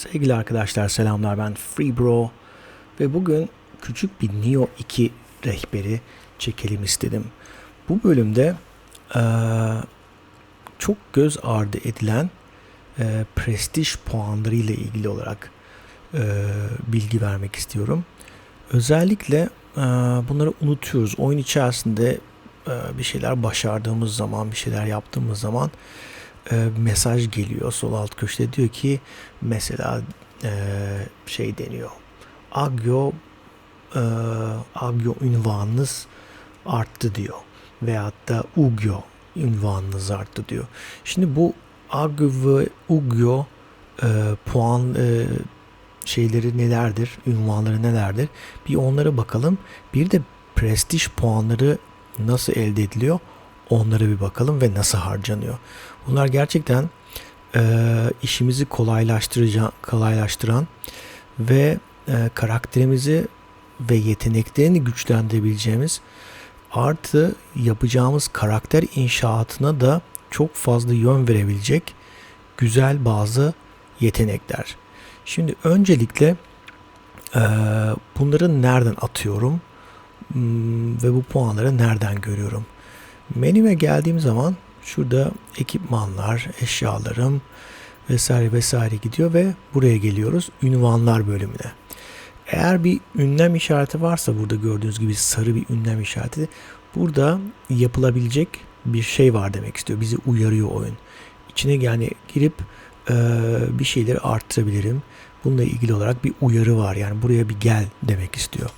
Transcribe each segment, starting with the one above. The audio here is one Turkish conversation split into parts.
Sevgili arkadaşlar selamlar ben Free Bro ve bugün küçük bir Neo 2 rehberi çekelim istedim. Bu bölümde çok göz ardı edilen prestij puanları ile ilgili olarak bilgi vermek istiyorum. Özellikle bunları unutuyoruz. Oyun içerisinde bir şeyler başardığımız zaman, bir şeyler yaptığımız zaman eee, mesaj geliyor sol alt köşede diyor ki mesela eee, şey deniyor. Agyo eee, Agyo ünvanınız arttı diyor. Veyahut da Ugyo ünvanınız arttı diyor. Şimdi bu Agyo ve Ugyo eee, puan eee, şeyleri nelerdir, ünvanları nelerdir? Bir onlara bakalım. Bir de prestij puanları nasıl elde ediliyor? Onlara bir bakalım ve nasıl harcanıyor. Bunlar gerçekten eee, işimizi kolaylaştırıcı, kolaylaştıran ve eee, karakterimizi ve yeteneklerini güçlendirebileceğimiz artı yapacağımız karakter inşaatına da çok fazla yön verebilecek güzel bazı yetenekler. Şimdi öncelikle eee, bunları nereden atıyorum Hmm, ve bu puanları nereden görüyorum? Menüme geldiğim zaman şurada ekipmanlar, eşyalarım vesaire vesaire gidiyor ve buraya geliyoruz ünvanlar bölümüne. Eğer bir ünlem işareti varsa burada gördüğünüz gibi sarı bir ünlem işareti burada yapılabilecek bir şey var demek istiyor. Bizi uyarıyor oyun. İçine yani girip eee, bir şeyleri arttırabilirim. Bununla ilgili olarak bir uyarı var. Yani buraya bir gel demek istiyor.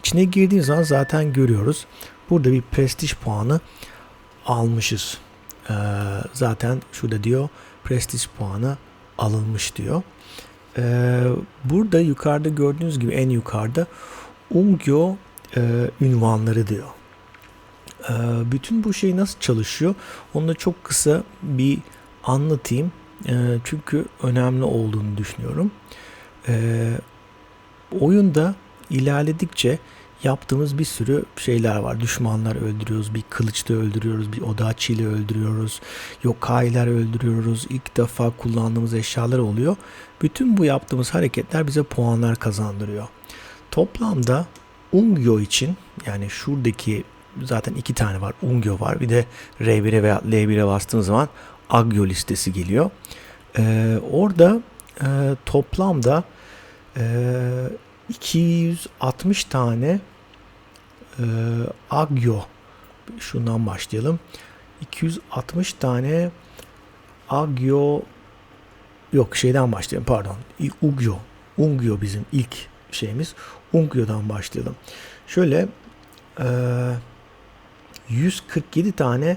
İçine girdiğiniz zaman zaten görüyoruz. Burada bir prestij puanı almışız. Ee, zaten şurada diyor prestij puanı alınmış diyor. Ee, burada yukarıda gördüğünüz gibi en yukarıda Ungyo e, ünvanları diyor. Ee, bütün bu şey nasıl çalışıyor? Onu da çok kısa bir anlatayım. Ee, çünkü önemli olduğunu düşünüyorum. Ee, oyunda ilerledikçe yaptığımız bir sürü şeyler var. Düşmanlar öldürüyoruz, bir kılıçla öldürüyoruz, bir odaçı ile öldürüyoruz, yokailer öldürüyoruz, ilk defa kullandığımız eşyalar oluyor. Bütün bu yaptığımız hareketler bize puanlar kazandırıyor. Toplamda Ungyo için yani şuradaki zaten iki tane var. Ungyo var. Bir de R1'e veya L1'e bastığınız zaman Agyo listesi geliyor. Ee, orada e, toplamda e, 260 tane e, Agyo şundan başlayalım. 260 tane Agyo yok şeyden başlayalım pardon. Ugyo. Ungyo bizim ilk şeyimiz. Ungyo'dan başlayalım. Şöyle e, 147 tane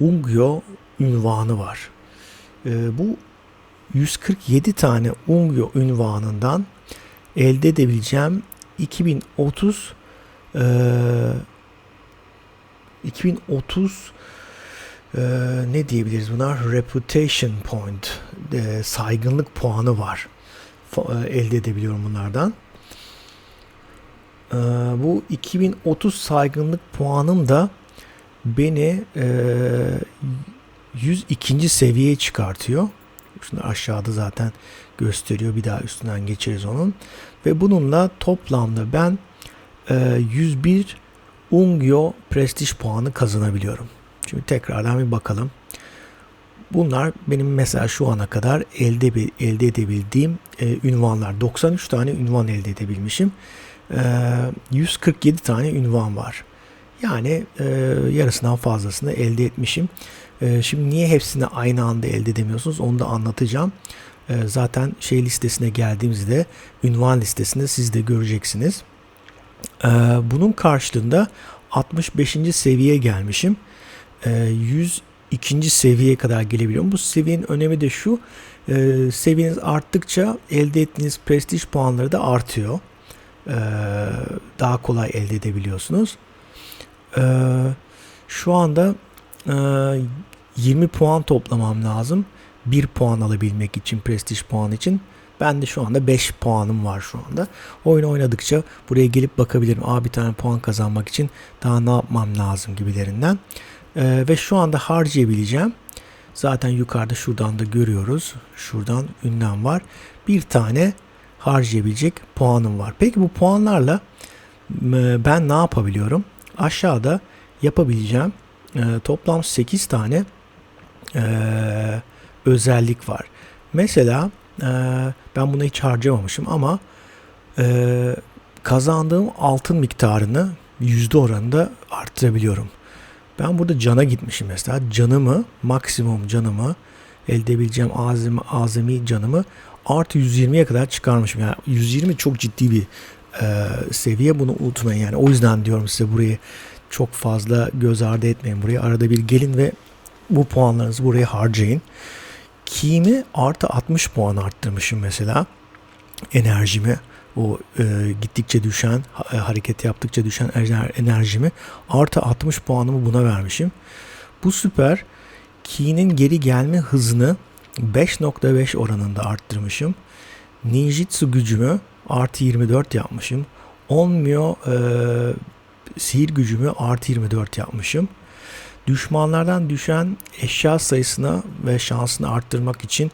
Ungyo ünvanı var. E, bu 147 tane Ungyo ünvanından elde edebileceğim 2030 eee 2030 eee, ne diyebiliriz buna reputation point eee, saygınlık puanı var eee, elde edebiliyorum bunlardan Eee, bu 2030 saygınlık puanım da beni eee 102. seviyeye çıkartıyor Şunu aşağıda zaten gösteriyor. Bir daha üstünden geçeriz onun. Ve bununla toplamda ben e, 101 Ungyo prestij puanı kazanabiliyorum. Şimdi tekrardan bir bakalım. Bunlar benim mesela şu ana kadar elde elde edebildiğim e, ünvanlar. 93 tane ünvan elde edebilmişim. E, 147 tane ünvan var. Yani e, yarısından fazlasını elde etmişim. E, şimdi niye hepsini aynı anda elde edemiyorsunuz onu da anlatacağım. E, zaten şey listesine geldiğimizde ünvan listesinde siz de göreceksiniz. E, bunun karşılığında 65. seviyeye gelmişim. E, 102. seviyeye kadar gelebiliyorum. Bu seviyenin önemi de şu. E, seviyeniz arttıkça elde ettiğiniz prestij puanları da artıyor. E, daha kolay elde edebiliyorsunuz. E, şu anda e, 20 puan toplamam lazım. 1 puan alabilmek için, prestij puan için. Ben de şu anda 5 puanım var şu anda. Oyun oynadıkça buraya gelip bakabilirim. Aa bir tane puan kazanmak için daha ne yapmam lazım gibilerinden. Ee, ve şu anda harcayabileceğim Zaten yukarıda şuradan da görüyoruz. Şuradan ünlem var. Bir tane harcayabilecek puanım var. Peki bu puanlarla ben ne yapabiliyorum? Aşağıda yapabileceğim e, toplam 8 tane e, özellik var. Mesela e, ben bunu hiç harcamamışım ama e, kazandığım altın miktarını yüzde oranında arttırabiliyorum. Ben burada cana gitmişim mesela. Canımı, maksimum canımı, elde edebileceğim azami, azami canımı artı 120'ye kadar çıkarmışım. Yani 120 çok ciddi bir e, seviye. Bunu unutmayın. Yani o yüzden diyorum size burayı çok fazla göz ardı etmeyin. Buraya arada bir gelin ve bu puanlarınızı buraya harcayın. Kimi artı 60 puan arttırmışım mesela. Enerjimi o e, gittikçe düşen e, hareket yaptıkça düşen enerjimi artı 60 puanımı buna vermişim. Bu süper. Ki'nin geri gelme hızını 5.5 oranında arttırmışım. Ninjitsu gücümü artı 24 yapmışım. Onmyo e, sihir gücümü artı 24 yapmışım. Düşmanlardan düşen eşya sayısını ve şansını arttırmak için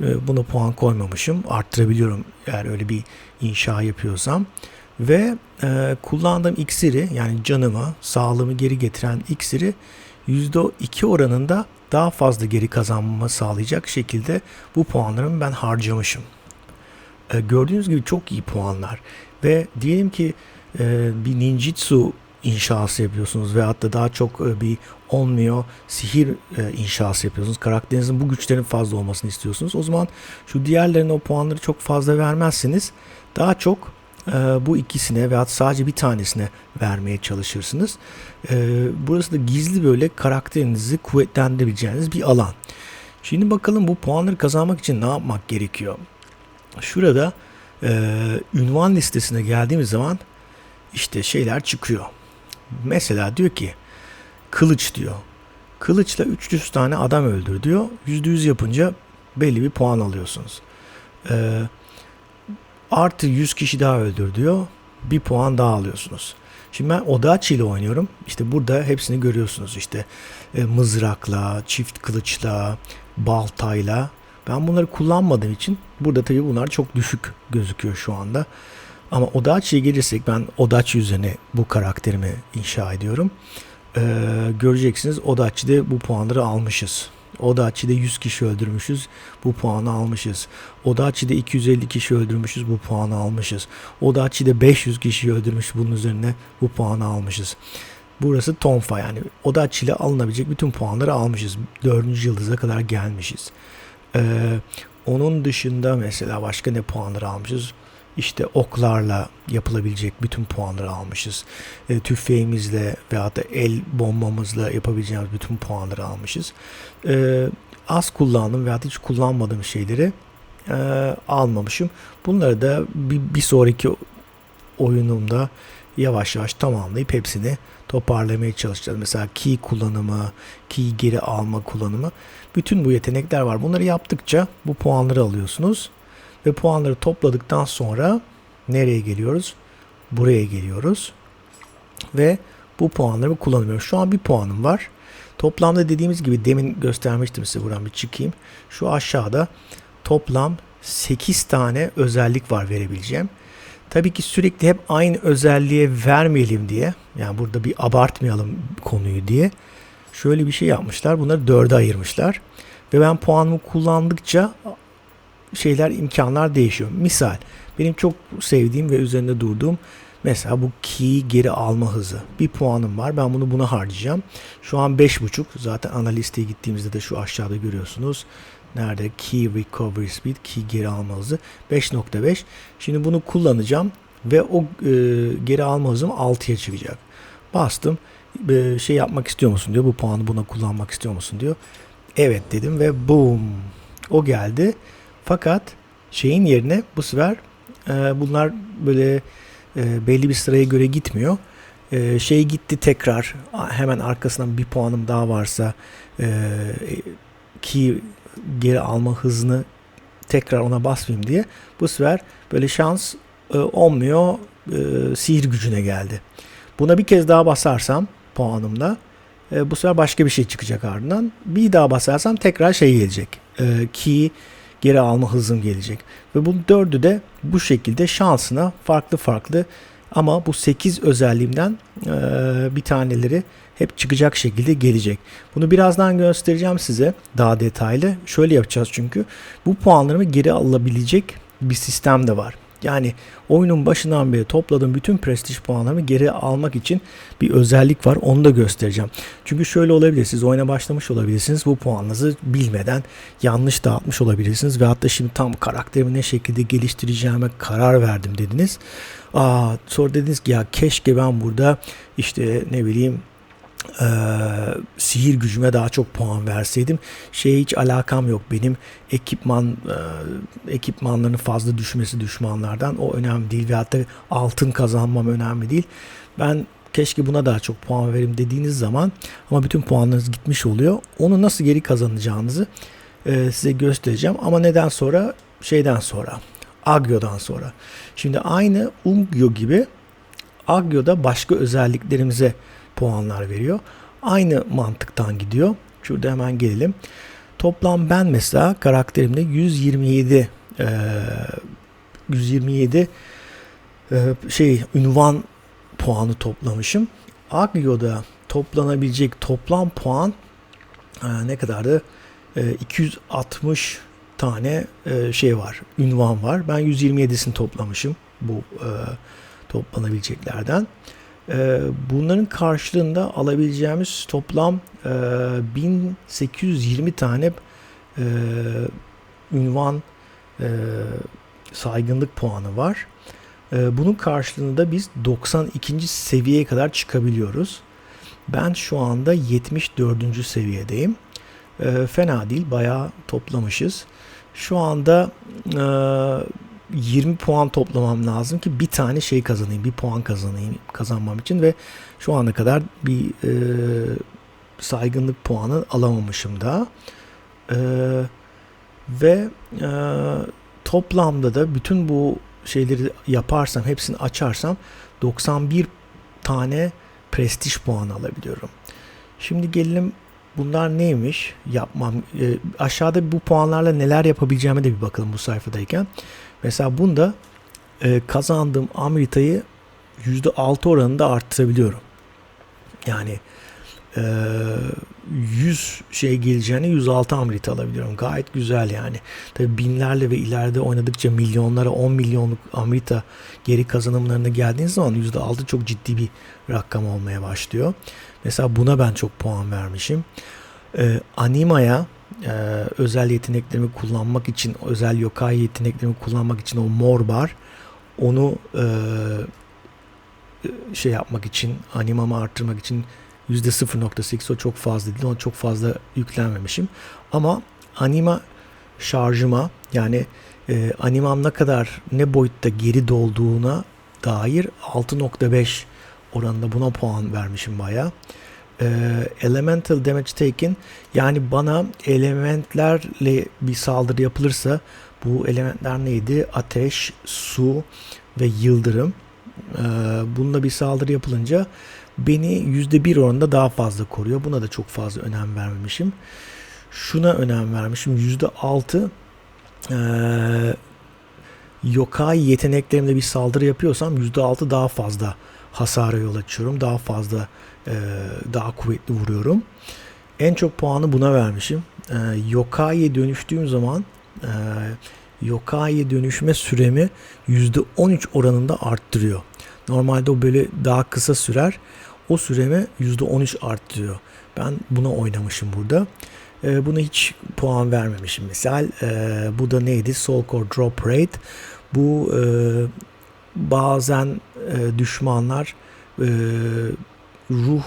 e, buna puan koymamışım. Arttırabiliyorum eğer öyle bir inşa yapıyorsam. Ve e, kullandığım iksiri yani canımı, sağlığımı geri getiren iksiri %2 oranında daha fazla geri kazanmamı sağlayacak şekilde bu puanlarımı ben harcamışım. E, gördüğünüz gibi çok iyi puanlar. Ve diyelim ki e, bir ninjitsu inşası yapıyorsunuz veyahut da daha çok e, bir olmuyor sihir e, inşası yapıyorsunuz. Karakterinizin bu güçlerin fazla olmasını istiyorsunuz. O zaman şu diğerlerine o puanları çok fazla vermezsiniz. Daha çok e, bu ikisine veyahut sadece bir tanesine vermeye çalışırsınız. Burası da gizli böyle karakterinizi kuvvetlendirebileceğiniz bir alan. Şimdi bakalım bu puanları kazanmak için ne yapmak gerekiyor? Şurada ünvan listesine geldiğimiz zaman işte şeyler çıkıyor. Mesela diyor ki kılıç diyor. Kılıçla 300 tane adam öldür diyor. %100 yapınca belli bir puan alıyorsunuz. Ee, artı 100 kişi daha öldür diyor. Bir puan daha alıyorsunuz. Şimdi ben Odachi ile oynuyorum. İşte burada hepsini görüyorsunuz. İşte e, mızrakla, çift kılıçla, baltayla. Ben bunları kullanmadığım için burada tabii bunlar çok düşük gözüküyor şu anda. Ama Odachi'ye gelirsek ben Odachi üzerine bu karakterimi inşa ediyorum. Ee, göreceksiniz Odachi'de bu puanları almışız. Odachi'de 100 kişi öldürmüşüz. Bu puanı almışız. Odachi'de 250 kişi öldürmüşüz. Bu puanı almışız. Odachi'de 500 kişi öldürmüş. Bunun üzerine bu puanı almışız. Burası Tonfa yani. Odachi ile alınabilecek bütün puanları almışız. Dördüncü yıldıza kadar gelmişiz. Ee, onun dışında mesela başka ne puanları almışız? İşte oklarla yapılabilecek bütün puanları almışız. E, tüfeğimizle veya da el bombamızla yapabileceğimiz bütün puanları almışız. E, az kullandım veya hiç kullanmadığım şeyleri e, almamışım. Bunları da bir, bir sonraki oyunumda yavaş yavaş tamamlayıp hepsini toparlamaya çalışacağız. Mesela key kullanımı, key geri alma kullanımı. Bütün bu yetenekler var. Bunları yaptıkça bu puanları alıyorsunuz. Ve puanları topladıktan sonra nereye geliyoruz? Buraya geliyoruz. Ve bu puanları kullanıyoruz. Şu an bir puanım var. Toplamda dediğimiz gibi demin göstermiştim size buradan bir çıkayım. Şu aşağıda toplam 8 tane özellik var verebileceğim. Tabii ki sürekli hep aynı özelliğe vermeyelim diye yani burada bir abartmayalım konuyu diye şöyle bir şey yapmışlar. Bunları dörde ayırmışlar. Ve ben puanımı kullandıkça şeyler, imkanlar değişiyor. Misal benim çok sevdiğim ve üzerinde durduğum mesela bu key geri alma hızı. Bir puanım var. Ben bunu buna harcayacağım. Şu an 5.5. Zaten analisteye gittiğimizde de şu aşağıda görüyorsunuz. Nerede? Key recovery speed, key geri alma hızı 5.5. Şimdi bunu kullanacağım ve o e, geri alma hızım 6'ya çıkacak. Bastım. E, şey yapmak istiyor musun diyor. Bu puanı buna kullanmak istiyor musun diyor. Evet dedim ve boom. O geldi. Fakat şeyin yerine bu sefer e, bunlar böyle e, belli bir sıraya göre gitmiyor. E, şey gitti tekrar hemen arkasından bir puanım daha varsa e, ki geri alma hızını tekrar ona basmayayım diye bu sefer böyle şans e, olmuyor e, sihir gücüne geldi. Buna bir kez daha basarsam puanımla E, bu sefer başka bir şey çıkacak ardından. Bir daha basarsam tekrar şey gelecek. E, key geri alma hızım gelecek. Ve bu dördü de bu şekilde şansına farklı farklı ama bu 8 özelliğimden e, bir taneleri hep çıkacak şekilde gelecek. Bunu birazdan göstereceğim size daha detaylı. Şöyle yapacağız çünkü bu puanlarımı geri alabilecek bir sistem de var. Yani oyunun başından beri topladığım bütün prestij puanlarımı geri almak için bir özellik var. Onu da göstereceğim. Çünkü şöyle olabilir. Siz oyuna başlamış olabilirsiniz. Bu puanınızı bilmeden yanlış dağıtmış olabilirsiniz. Ve hatta şimdi tam karakterimi ne şekilde geliştireceğime karar verdim dediniz. Aa, sonra dediniz ki ya keşke ben burada işte ne bileyim e, sihir gücüme daha çok puan verseydim. Şeye hiç alakam yok benim ekipman e, ekipmanların fazla düşmesi düşmanlardan o önemli değil ve hatta altın kazanmam önemli değil. Ben keşke buna daha çok puan verim dediğiniz zaman ama bütün puanlarınız gitmiş oluyor. Onu nasıl geri kazanacağınızı e, size göstereceğim ama neden sonra şeyden sonra Agyo'dan sonra. Şimdi aynı Ungyo gibi Agyo'da başka özelliklerimize puanlar veriyor. Aynı mantıktan gidiyor. Şurada hemen gelelim. Toplam ben mesela karakterimde 127 e, 127 e, şey ünvan puanı toplamışım. Agyo'da toplanabilecek toplam puan e, ne kadardı? E, 260 tane e, şey var, ünvan var. Ben 127'sini toplamışım bu e, toplanabileceklerden. E, bunların karşılığında alabileceğimiz toplam e, 1820 tane e, ünvan e, saygınlık puanı var. E, bunun karşılığında biz 92. seviyeye kadar çıkabiliyoruz. Ben şu anda 74. seviyedeyim. E, fena değil, bayağı toplamışız. Şu anda e, 20 puan toplamam lazım ki bir tane şey kazanayım, bir puan kazanayım kazanmam için ve şu ana kadar bir e, saygınlık puanı alamamışım da. E, ve e, toplamda da bütün bu şeyleri yaparsam, hepsini açarsam 91 tane prestij puanı alabiliyorum. Şimdi gelelim bunlar neymiş yapmam. E, aşağıda bu puanlarla neler yapabileceğime de bir bakalım bu sayfadayken. Mesela bunda e, kazandığım Amrita'yı %6 oranında arttırabiliyorum. Yani e, 100 şey geleceğine 106 Amrita alabiliyorum. Gayet güzel yani. Tabi binlerle ve ileride oynadıkça milyonlara 10 milyonluk Amrita geri kazanımlarına geldiğiniz zaman %6 çok ciddi bir rakam olmaya başlıyor. Mesela buna ben çok puan vermişim. Ee, Anima'ya e, özel yeteneklerimi kullanmak için, özel yokai yeteneklerimi kullanmak için o mor bar onu e, şey yapmak için, animamı arttırmak için %0.8 o çok fazla değil. Ona çok fazla yüklenmemişim. Ama anima şarjıma yani e, animam ne kadar ne boyutta geri dolduğuna dair 6.5 oranında buna puan vermişim baya. E, elemental damage taken yani bana elementlerle bir saldırı yapılırsa bu elementler neydi? Ateş, su ve yıldırım. E, bununla bir saldırı yapılınca beni %1 oranında daha fazla koruyor. Buna da çok fazla önem vermemişim. Şuna önem vermişim. %6 e, yokai yeteneklerimle bir saldırı yapıyorsam %6 daha fazla hasara yol açıyorum. Daha fazla e, daha kuvvetli vuruyorum. En çok puanı buna vermişim. E, yokai'ye dönüştüğüm zaman e, yokai'ye dönüşme süremi %13 oranında arttırıyor. Normalde o böyle daha kısa sürer. O süremi %13 arttırıyor. Ben buna oynamışım burada. E, buna hiç puan vermemişim. Misal e, bu da neydi? Soul Core Drop Rate. Bu e, bazen e, düşmanlar e, ruh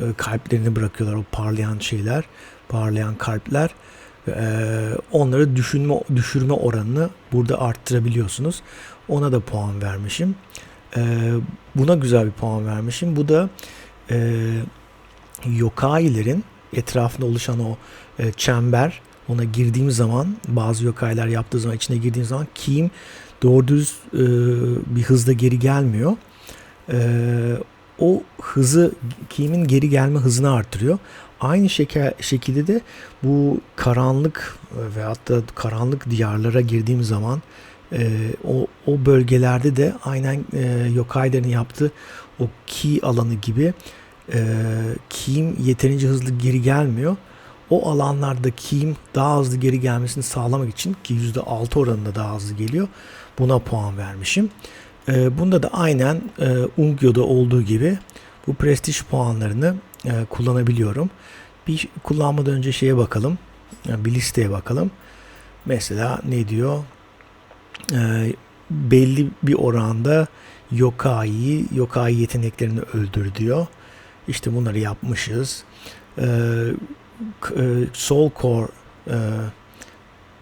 e, kalplerini bırakıyorlar. O parlayan şeyler, parlayan kalpler. E, onları düşünme düşürme oranını burada arttırabiliyorsunuz. Ona da puan vermişim. E, buna güzel bir puan vermişim. Bu da e, yokailerin etrafında oluşan o çember ona girdiğim zaman bazı yokailer yaptığı zaman içine girdiğim zaman kim doğru düz bir hızda geri gelmiyor. O hızı kimin geri gelme hızını artırıyor. Aynı şekilde de bu karanlık e, veyahut da karanlık diyarlara girdiğim zaman e, o, o bölgelerde de aynen e, Yokai'lerin yaptığı o key alanı gibi e, key'im yeterince hızlı geri gelmiyor. O alanlarda key'im daha hızlı geri gelmesini sağlamak için ki %6 oranında daha hızlı geliyor. Buna puan vermişim. E, bunda da aynen e, Ungyo'da olduğu gibi bu prestij puanlarını e, kullanabiliyorum. Bir kullanmadan önce şeye bakalım. Yani bir listeye bakalım. Mesela ne diyor? E, belli bir oranda yokai, yokai yeteneklerini öldür diyor. İşte bunları yapmışız. E, e, soul core e, e,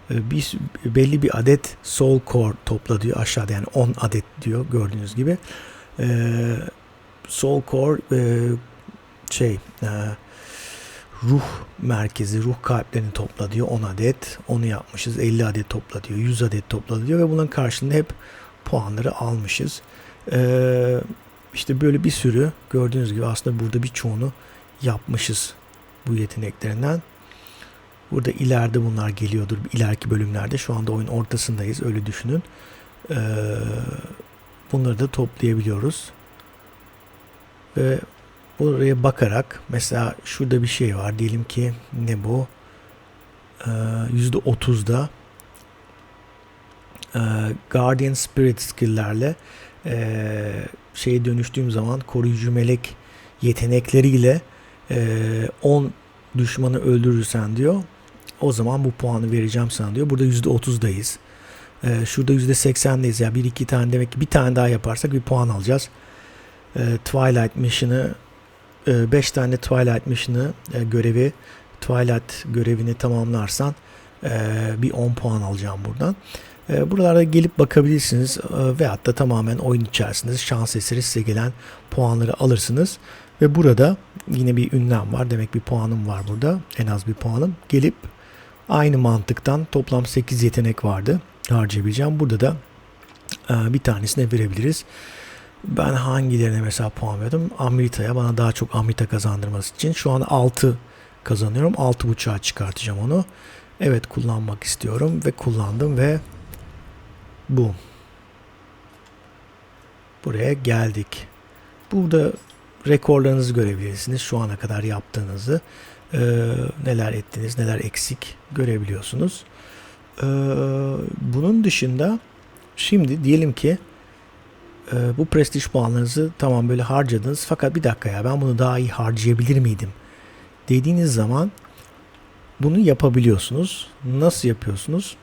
bir belli bir adet soul core topla diyor aşağıda yani 10 adet diyor gördüğünüz gibi. E, soul core şey e, ruh merkezi, ruh kalplerini topla diyor 10 adet. Onu yapmışız. 50 adet topla diyor. 100 adet topla diyor ve bunun karşılığında hep puanları almışız. Ee, işte böyle bir sürü gördüğünüz gibi aslında burada birçoğunu yapmışız bu yeteneklerinden. Burada ileride bunlar geliyordur. ileriki bölümlerde. Şu anda oyun ortasındayız. Öyle düşünün. Ee, bunları da toplayabiliyoruz. Ve buraya bakarak mesela şurada bir şey var. Diyelim ki ne bu? Ee, %30'da e, Guardian Spirit skill'lerle e, şeye dönüştüğüm zaman koruyucu melek yetenekleriyle e, 10 düşmanı öldürürsen diyor o zaman bu puanı vereceğim sana diyor. Burada %30'dayız. Ee, şurada %80'deyiz. Ya bir iki tane demek ki bir tane daha yaparsak bir puan alacağız. Ee, Twilight Mission'ı 5 e, tane Twilight Mission'ı e, görevi Twilight görevini tamamlarsan e, bir 10 puan alacağım buradan. E, buralarda gelip bakabilirsiniz e, veyahut da tamamen oyun içerisinde şans eseri size gelen puanları alırsınız. Ve burada yine bir ünlem var. Demek bir puanım var burada. En az bir puanım. Gelip aynı mantıktan toplam 8 yetenek vardı. Harcayabileceğim. Burada da e, bir tanesine verebiliriz. Ben hangilerine mesela puan verdim? Amrita'ya bana daha çok Amrita kazandırması için. Şu an 6 kazanıyorum. 6.5'a çıkartacağım onu. Evet kullanmak istiyorum ve kullandım ve bu. Buraya geldik. Burada rekorlarınızı görebilirsiniz. Şu ana kadar yaptığınızı. E, neler ettiniz, neler eksik görebiliyorsunuz. E, bunun dışında şimdi diyelim ki e, bu prestij puanlarınızı tamam böyle harcadınız. Fakat bir dakika ya ben bunu daha iyi harcayabilir miydim? Dediğiniz zaman bunu yapabiliyorsunuz. Nasıl yapıyorsunuz?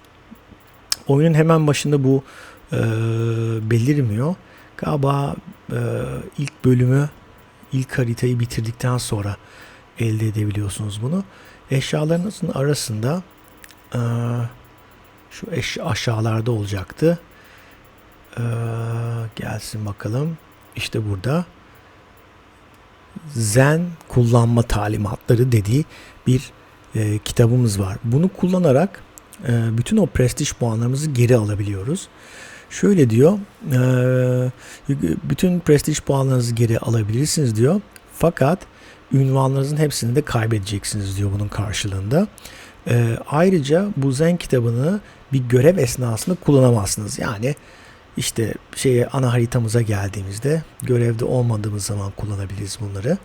Oyunun hemen başında bu e, belirmiyor. Galiba e, ilk bölümü, ilk haritayı bitirdikten sonra elde edebiliyorsunuz bunu. Eşyalarınızın arasında e, şu eş, aşağılarda olacaktı. E, gelsin bakalım. İşte burada Zen kullanma talimatları dediği bir e, kitabımız var. Bunu kullanarak e, bütün o prestij puanlarımızı geri alabiliyoruz. Şöyle diyor, e, bütün prestij puanlarınızı geri alabilirsiniz diyor. Fakat ünvanlarınızın hepsini de kaybedeceksiniz diyor bunun karşılığında. E, ayrıca bu Zen kitabını bir görev esnasında kullanamazsınız. Yani işte şeye ana haritamıza geldiğimizde görevde olmadığımız zaman kullanabiliriz bunları.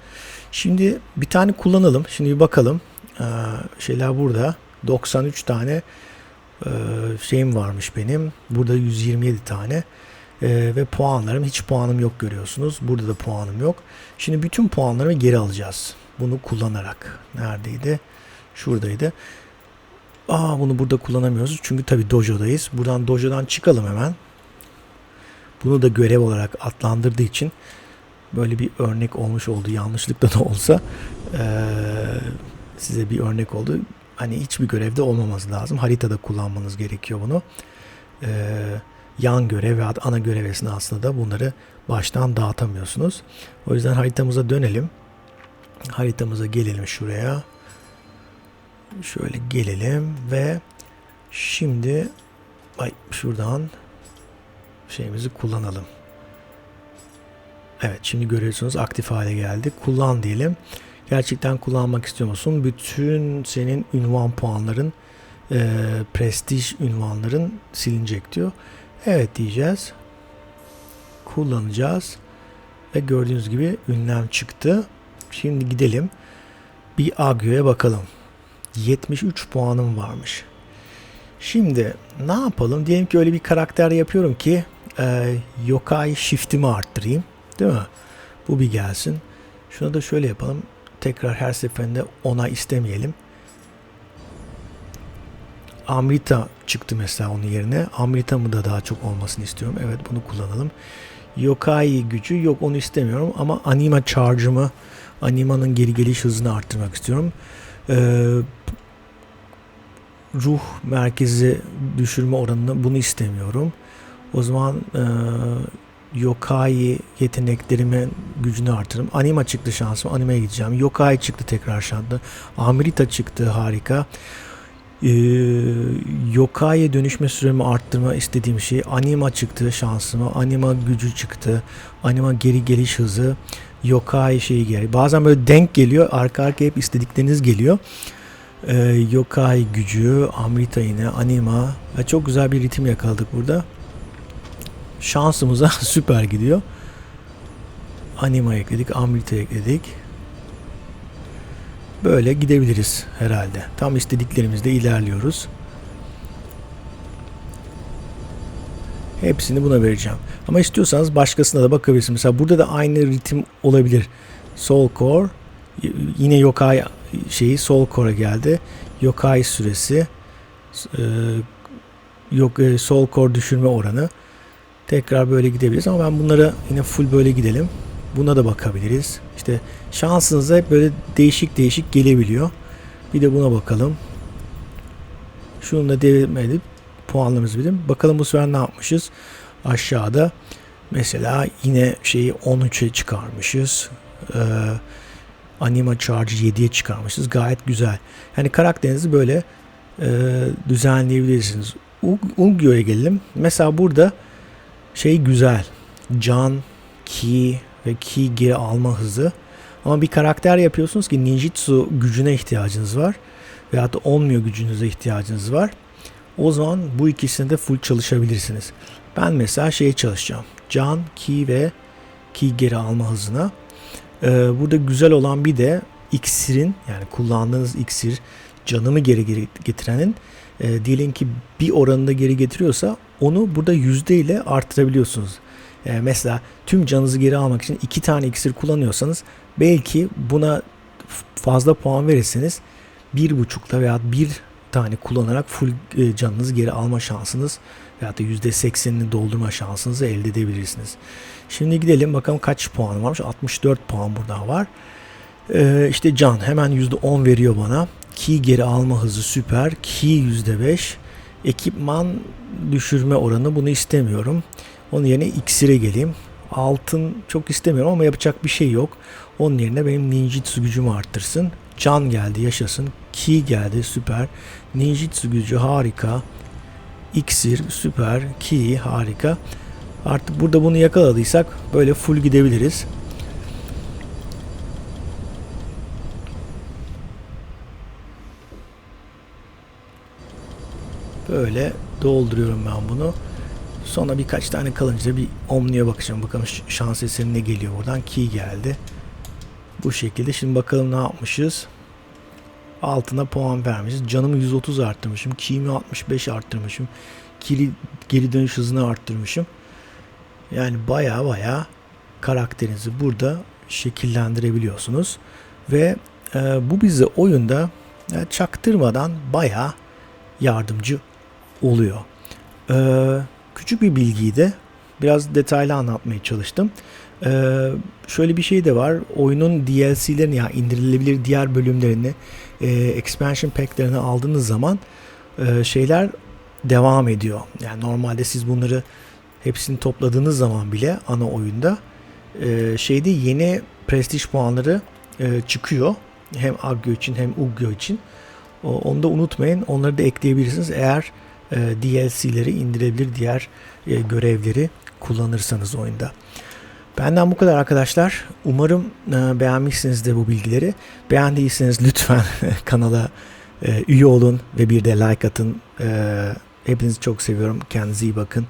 Şimdi bir tane kullanalım. Şimdi bir bakalım. Ee, şeyler burada. 93 tane e, şeyim varmış benim. Burada 127 tane. E, ve puanlarım hiç puanım yok görüyorsunuz. Burada da puanım yok. Şimdi bütün puanlarımı geri alacağız. Bunu kullanarak. Neredeydi? Şuradaydı. Aa bunu burada kullanamıyoruz. Çünkü tabi dojo'dayız. Buradan dojo'dan çıkalım hemen. Bunu da görev olarak adlandırdığı için böyle bir örnek olmuş oldu. Yanlışlıkla da olsa ee, size bir örnek oldu. Hani hiçbir görevde olmaması lazım. Haritada kullanmanız gerekiyor bunu. Ee, yan görev veya ana görev esnasında da bunları baştan dağıtamıyorsunuz. O yüzden haritamıza dönelim. Haritamıza gelelim şuraya. Şöyle gelelim ve şimdi ay şuradan şeyimizi kullanalım. Evet şimdi görüyorsunuz aktif hale geldi. Kullan diyelim. Gerçekten kullanmak istiyor musun? Bütün senin ünvan puanların, e, prestij ünvanların silinecek diyor. Evet diyeceğiz. Kullanacağız. Ve gördüğünüz gibi ünlem çıktı. Şimdi gidelim. Bir Agyo'ya bakalım. 73 puanım varmış. Şimdi ne yapalım? Diyelim ki öyle bir karakter yapıyorum ki e, yokai shift'imi arttırayım. Değil mi? Bu bir gelsin. Şunu da şöyle yapalım. Tekrar her seferinde ona istemeyelim. Amrita çıktı mesela onun yerine. Amrita mı da daha çok olmasını istiyorum. Evet bunu kullanalım. Yokai gücü yok onu istemiyorum ama anima charge'ımı animanın geri geliş hızını arttırmak istiyorum. Ee, ruh merkezi düşürme oranını bunu istemiyorum. O zaman e, yokai yeteneklerimin gücünü artırırım. Anima çıktı şansım. Animeye gideceğim. Yokai çıktı tekrar şanslı. Amrita çıktı harika. Ee, yokai'ye dönüşme süremi arttırma istediğim şey. Anima çıktı şansıma. Anima gücü çıktı. Anima geri geliş hızı. Yokai şeyi geri. Bazen böyle denk geliyor. Arka arkaya hep istedikleriniz geliyor. Ee, yokai gücü, Amrita yine, Anima. Ve çok güzel bir ritim yakaladık burada. Şansımıza süper gidiyor. Anima ekledik, Amrita ekledik. Böyle gidebiliriz herhalde. Tam istediklerimizde ilerliyoruz. Hepsini buna vereceğim. Ama istiyorsanız başkasına da bakabilirsiniz. Mesela burada da aynı ritim olabilir. Soul Core yine Yokai şeyi Soul Core'a geldi. Yokai süresi e, yok e, Soul Core düşürme oranı. Tekrar böyle gidebiliriz ama ben bunlara yine full böyle gidelim. Buna da bakabiliriz. İşte şansınıza hep böyle değişik değişik gelebiliyor. Bir de buna bakalım. Şunu da devam edip puanlarımızı bilelim. Bakalım bu sefer ne yapmışız? Aşağıda mesela yine şeyi 13'e çıkarmışız. Ee, Anima Charge 7'ye çıkarmışız. Gayet güzel. Yani karakterinizi böyle e, düzenleyebilirsiniz. Ungyo'ya gelelim. Mesela burada şey güzel. Can, Ki ve Ki geri alma hızı. Ama bir karakter yapıyorsunuz ki ninjitsu gücüne ihtiyacınız var. Veyahut da olmuyor gücünüze ihtiyacınız var. O zaman bu ikisinde de full çalışabilirsiniz. Ben mesela şeye çalışacağım. Can, Ki ve Ki geri alma hızına. Ee, burada güzel olan bir de iksirin yani kullandığınız iksir canımı geri, geri getirenin e, diyelim ki bir oranında geri getiriyorsa onu burada yüzde ile arttırabiliyorsunuz. E, mesela tüm canınızı geri almak için iki tane iksir kullanıyorsanız belki buna fazla puan verirseniz bir buçukla veya bir tane kullanarak full e, canınızı geri alma şansınız veya da yüzde seksenini doldurma şansınızı elde edebilirsiniz. Şimdi gidelim bakalım kaç puan varmış. 64 puan burada var. Ee, işte can hemen yüzde 10 veriyor bana. Ki geri alma hızı süper. Ki %5. Ekipman düşürme oranı bunu istemiyorum. Onun yerine iksire geleyim. Altın çok istemiyorum ama yapacak bir şey yok. Onun yerine benim ninjitsu gücümü arttırsın. Can geldi yaşasın. Ki geldi süper. Ninjitsu gücü harika. İksir süper. Ki harika. Artık burada bunu yakaladıysak böyle full gidebiliriz. Böyle dolduruyorum ben bunu. Sonra birkaç tane kalınca bir Omni'ye bakacağım. Bakalım şans eseri ne geliyor buradan. Key geldi. Bu şekilde. Şimdi bakalım ne yapmışız. Altına puan vermişiz. Canımı 130 arttırmışım. Key'imi 65 arttırmışım. Kili geri dönüş hızını arttırmışım. Yani baya baya karakterinizi burada şekillendirebiliyorsunuz. Ve e, bu bize oyunda e, çaktırmadan baya yardımcı oluyor. E, küçük bir bilgiyi de biraz detaylı anlatmaya çalıştım. Ee, şöyle bir şey de var. Oyunun DLC'lerini yani indirilebilir diğer bölümlerini, e, expansion pack'lerini aldığınız zaman e, şeyler devam ediyor. Yani normalde siz bunları hepsini topladığınız zaman bile ana oyunda e, şeyde yeni prestij puanları e, çıkıyor. Hem Agyo için hem Ugyo için. O, onu da unutmayın. Onları da ekleyebilirsiniz. Eğer DLC'leri indirebilir diğer e, görevleri kullanırsanız oyunda. Benden bu kadar arkadaşlar. Umarım e, beğenmişsinizdir bu bilgileri. Beğendiyseniz lütfen kanala e, üye olun ve bir de like atın. E, hepinizi çok seviyorum. Kendinize iyi bakın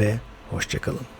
ve hoşçakalın.